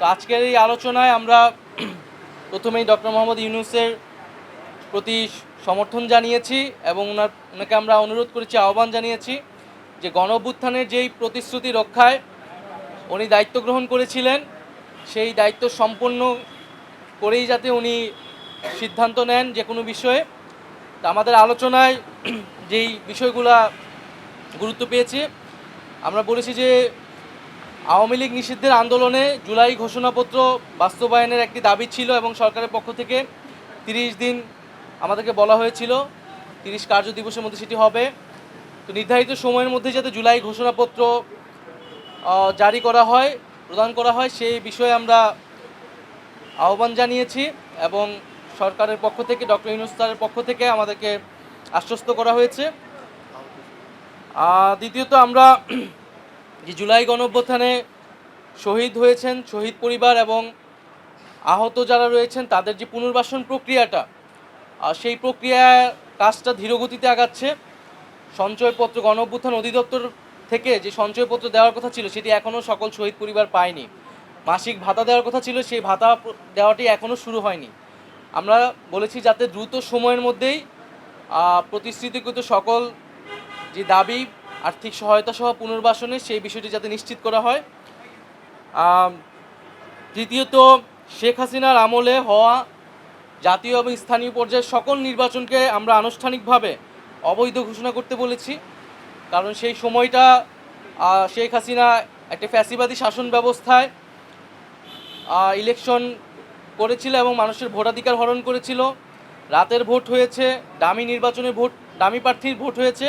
তো আজকের এই আলোচনায় আমরা প্রথমেই ডক্টর মোহাম্মদ ইউনুসের প্রতি সমর্থন জানিয়েছি এবং ওনার ওনাকে আমরা অনুরোধ করেছি, আহ্বান জানিয়েছি যে গণ যেই প্রতিশ্রুতি রক্ষায় উনি দায়িত্ব গ্রহণ করেছিলেন, সেই দায়িত্ব সম্পন্ন করেই যাতে উনি সিদ্ধান্ত নেন যে কোনো বিষয়ে। তা আমাদের আলোচনায় যেই বিষয়গুলা গুরুত্ব পেয়েছে, আমরা বলেছি যে আওয়ামী লীগ নিষিদ্ধের আন্দোলনে জুলাই ঘোষণাপত্র বাস্তবায়নের একটি দাবি ছিল এবং সরকারের পক্ষ থেকে তিরিশ দিন আমাদেরকে বলা হয়েছিল, তিরিশ কার্য দিবসের মধ্যে সেটি হবে। তো নির্ধারিত সময়ের মধ্যে যাতে জুলাই ঘোষণাপত্র জারি করা হয়, প্রদান করা হয়, সেই বিষয়ে আমরা আহ্বান জানিয়েছি এবং সরকারের পক্ষ থেকে, ডক্টর ইউনুস স্যারের পক্ষ থেকে আমাদেরকে আশ্বস্ত করা হয়েছে। দ্বিতীয়ত আমরা যে জুলাই গণঅভ্যুত্থানে শহীদ হয়েছেন শহীদ পরিবার এবং আহত যারা রয়েছেন, তাদের যে পুনর্বাসন প্রক্রিয়াটা সেই প্রক্রিয়া কাজটা ধীরগতিতে আগাচ্ছে। সঞ্চয়পত্র গণ অভ্যুত্থান অধিদপ্তর থেকে যে সঞ্চয়পত্র দেওয়ার কথা ছিল, সেটি এখনও সকল শহীদ পরিবার পায়নি। মাসিক ভাতা দেওয়ার কথা ছিল, সেই ভাতা দেওয়াটি এখনও শুরু হয়নি। আমরা বলেছি যাতে দ্রুত সময়ের মধ্যেই প্রতিশ্রুতিকৃত সকল যে দাবি আর্থিক সহায়তা সহ পুনর্বাসনে সেই বিষয়টি যাতে নিশ্চিত করা হয়। তৃতীয়ত শেখ হাসিনার আমলে হওয়া জাতীয় এবং স্থানীয় পর্যায়ের সকল নির্বাচনকে আমরা আনুষ্ঠানিকভাবে অবৈধ ঘোষণা করতে বলেছি। কারণ সেই সময়টা শেখ হাসিনা একটা ফ্যাসিবাদী শাসন ব্যবস্থায় ইলেকশন করেছিল এবং মানুষের ভোটাধিকার হরণ করেছিল। রাতের ভোট হয়েছে, দামি নির্বাচনের ভোট, দামি প্রার্থীর ভোট হয়েছে।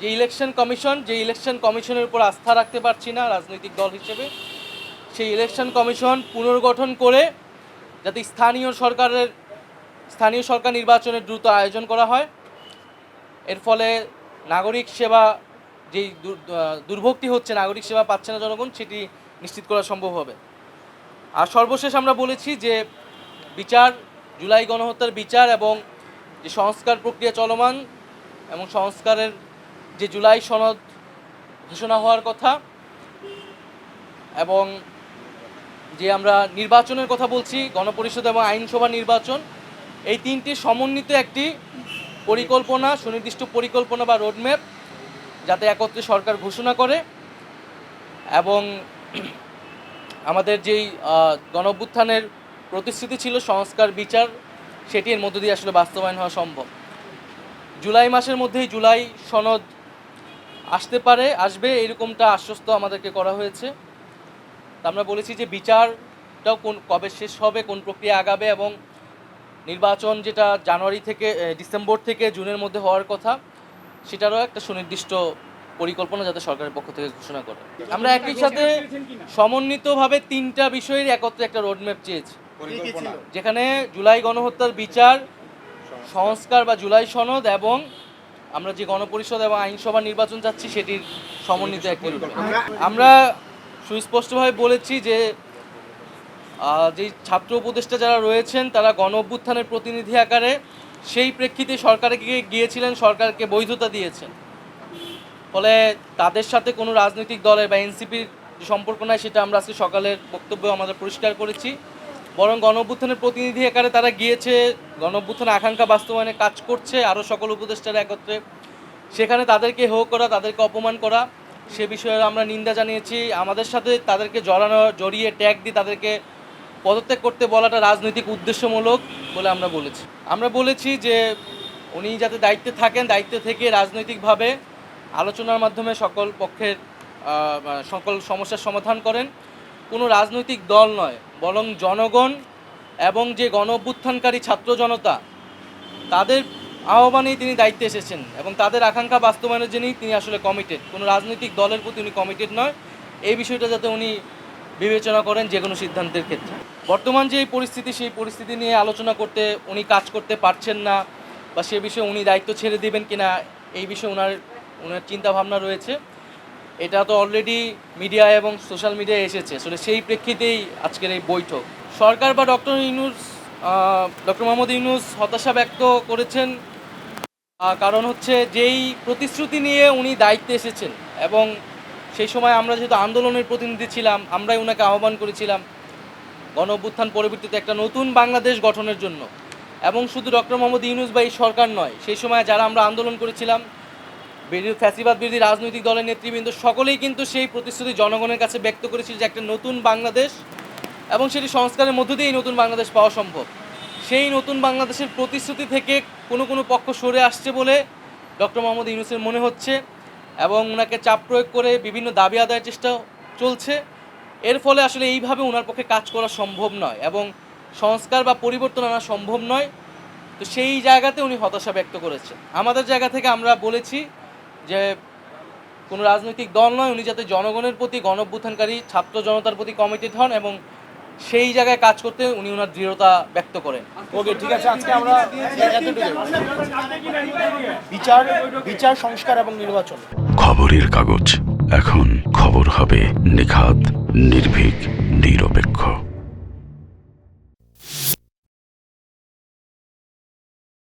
যে ইলেকশন কমিশন যে ইলেকশন কমিশনের উপর আস্থা রাখতে পারছি না রাজনৈতিক দল হিসেবে সেই ইলেকশন কমিশন পুনর্গঠন করে যাতে স্থানীয় সরকারের স্থানীয় সরকার নির্বাচনের দ্রুত আয়োজন করা হয়। এর ফলে নাগরিক সেবা যেই দুর- আহ, দুর্ভোগটি হচ্ছে নাগরিক সেবা পাচ্ছে না জনগণ সেটি নিশ্চিত করা সম্ভব হবে। আর সর্বশেষ আমরা বলেছি যে বিচার জুলাই গণহত্যার বিচার এবং যে সংস্কার প্রক্রিয়া চলমান এবং সংস্কারের যে জুলাই সনদ ঘোষণা হওয়ার কথা এবং যে আমরা নির্বাচনের কথা বলছি গণপরিষদ এবং আইনসভা নির্বাচন এই তিনটি সমন্বিত একটি পরিকল্পনা সুনির্দিষ্ট পরিকল্পনা বা রোডম্যাপ যাতে একত্রে সরকার ঘোষণা করে এবং আমাদের যেই আহ, গণঅভ্যুত্থানের প্রতিশ্রুতি ছিল সংস্কার বিচার সেটি এর মধ্য দিয়ে আসলে বাস্তবায়ন হওয়া সম্ভব। জুলাই মাসের মধ্যেই জুলাই সনদ আসতে পারে আসবে এরকমটা আশ্বস্ত আমাদেরকে করা হয়েছে। তা আমরা বলেছি যে বিচারটাও কোন কবে শেষ হবে কোন প্রক্রিয়া আগাবে এবং নির্বাচন যেটা জানুয়ারি থেকে ডিসেম্বর থেকে জুনের মধ্যে হওয়ার কথা সেটারও একটা সুনির্দিষ্ট পরিকল্পনা যাতে সরকারের পক্ষ থেকে ঘোষণা করে। আমরা একই সাথে সমন্বিতভাবে তিনটা বিষয়ের একত্রে একটা রোডম্যাপ চেয়েছি। যেখানে জুলাই গণহত্যার বিচার সংস্কার বা জুলাই সনদ এবং আমরা যে গণপরিষদ এবং আইনসভা নির্বাচন চাচ্ছি, সেটির সমন্বিত একটি আমরা সুস্পষ্টভাবে বলেছি যে যে ছাত্র উপদেষ্টা যারা রয়েছেন, তারা গণ অভ্যুত্থানের প্রতিনিধি আকারে সেই প্রেক্ষিতে সরকারকে গিয়েছিলেন, সরকারকে বৈধতা দিয়েছেন। ফলে তাদের সাথে কোনো রাজনৈতিক দলের বা এনসিপির সম্পর্ক নাই, সেটা আমরা আজকে সকালের বক্তব্য আমাদের পরিষ্কার করেছি। বরং গণ অভ্যুত্থানের প্রতিনিধি আকারে তারা গিয়েছে গণ অভ্যুত্থানের আকাঙ্ক্ষা বাস্তবায়নে কাজ করছে, আরও সকল উপদেষ্টারা একত্রে। সেখানে তাদেরকে হো করা, তাদেরকে অপমান করা, সে বিষয়ে আমরা নিন্দা জানিয়েছি। আমাদের সাথে তাদেরকে জড়ানো, জড়িয়ে ট্যাগ দিয়ে তাদেরকে পদত্যাগ করতে বলাটা রাজনৈতিক উদ্দেশ্যমূলক বলে আমরা বলেছি। আমরা বলেছি যে, উনি যাতে দায়িত্বে থাকেন, দায়িত্বে থেকে রাজনৈতিকভাবে আলোচনার মাধ্যমে সকল পক্ষের সকল সমস্যার সমাধান করেন। কোনো রাজনৈতিক দল নয়, বরং জনগণ এবং যে গণ অভ্যুত্থানকারী ছাত্র জনতা, তাদের আহ্বানেই তিনি দায়িত্বে এসেছেন এবং তাদের আকাঙ্ক্ষা বাস্তবায়নের জন্যই তিনি আসলে কমিটেড কোনো রাজনৈতিক দলের প্রতি উনি কমিটেড নয়। এই বিষয়টা যাতে উনি বিবেচনা করেন যে কোনো সিদ্ধান্তের ক্ষেত্রে। বর্তমান যে পরিস্থিতি, সেই পরিস্থিতি নিয়ে আলোচনা করতে উনি কাজ করতে পারছেন না বা সে বিষয়ে উনি দায়িত্ব ছেড়ে দেবেন কিনা, এই বিষয়ে ওনার ওনার চিন্তাভাবনা রয়েছে। এটা তো অলরেডি মিডিয়া এবং সোশ্যাল মিডিয়ায় এসেছে। আসলে সেই প্রেক্ষিতেই আজকের এই বৈঠক। সরকার বা ডক্টর ইউনুস ডক্টর মোহাম্মদ ইউনুস হতাশা ব্যক্ত করেছেন। কারণ হচ্ছে যেই প্রতিশ্রুতি নিয়ে উনি দায়িত্বে এসেছেন এবং সেই সময় আমরা যেহেতু আন্দোলনের প্রতিনিধি ছিলাম, আমরাই ওনাকে আহ্বান করেছিলাম গণ অভ্যুত্থান পরবর্তীতে একটা নতুন বাংলাদেশ গঠনের জন্য। এবং শুধু ডক্টর মোহাম্মদ ইউনুস বা এই সরকার নয়, সেই সময় যারা আমরা আন্দোলন করেছিলাম বিরোধী ফ্যাসিবাদ বিরোধী রাজনৈতিক দলের নেতৃবৃন্দ সকলেই কিন্তু সেই প্রতিশ্রুতি জনগণের কাছে ব্যক্ত করেছিল যে একটা নতুন বাংলাদেশ এবং সেটি সংস্কারের মধ্য দিয়েই নতুন বাংলাদেশ পাওয়া সম্ভব। সেই নতুন বাংলাদেশের প্রতিশ্রুতি থেকে কোনো কোনো পক্ষ সরে আসছে বলে ডক্টর মোহাম্মদ ইউনুসের মনে হচ্ছে এবং ওনাকে চাপ প্রয়োগ করে বিভিন্ন দাবি আদায়ের চেষ্টা চলছে। এর ফলে আসলে এইভাবে ওনার পক্ষে কাজ করা সম্ভব নয় এবং সংস্কার বা পরিবর্তন আনা সম্ভব নয়। তো সেই জায়গাতে উনি হতাশা ব্যক্ত করেছেন। আমাদের জায়গা থেকে আমরা বলেছি যে কোনো রাজনৈতিক দল নয় উনি যাতে জনগণের প্রতি গণঅভ্যুত্থানকারী ছাত্র জনতার প্রতি কমিটেড হন এবং সেই জায়গায় কাজ করতে উনি ওনার দৃঢ়তা ব্যক্ত করেন। ওকে ঠিক আছে আজকে আমরা বিচার বিচার সংস্কার এবং নির্বাচন। খবরের কাগজ এখন খবর হবে নিখাত নির্ভীক নিরপেক্ষ।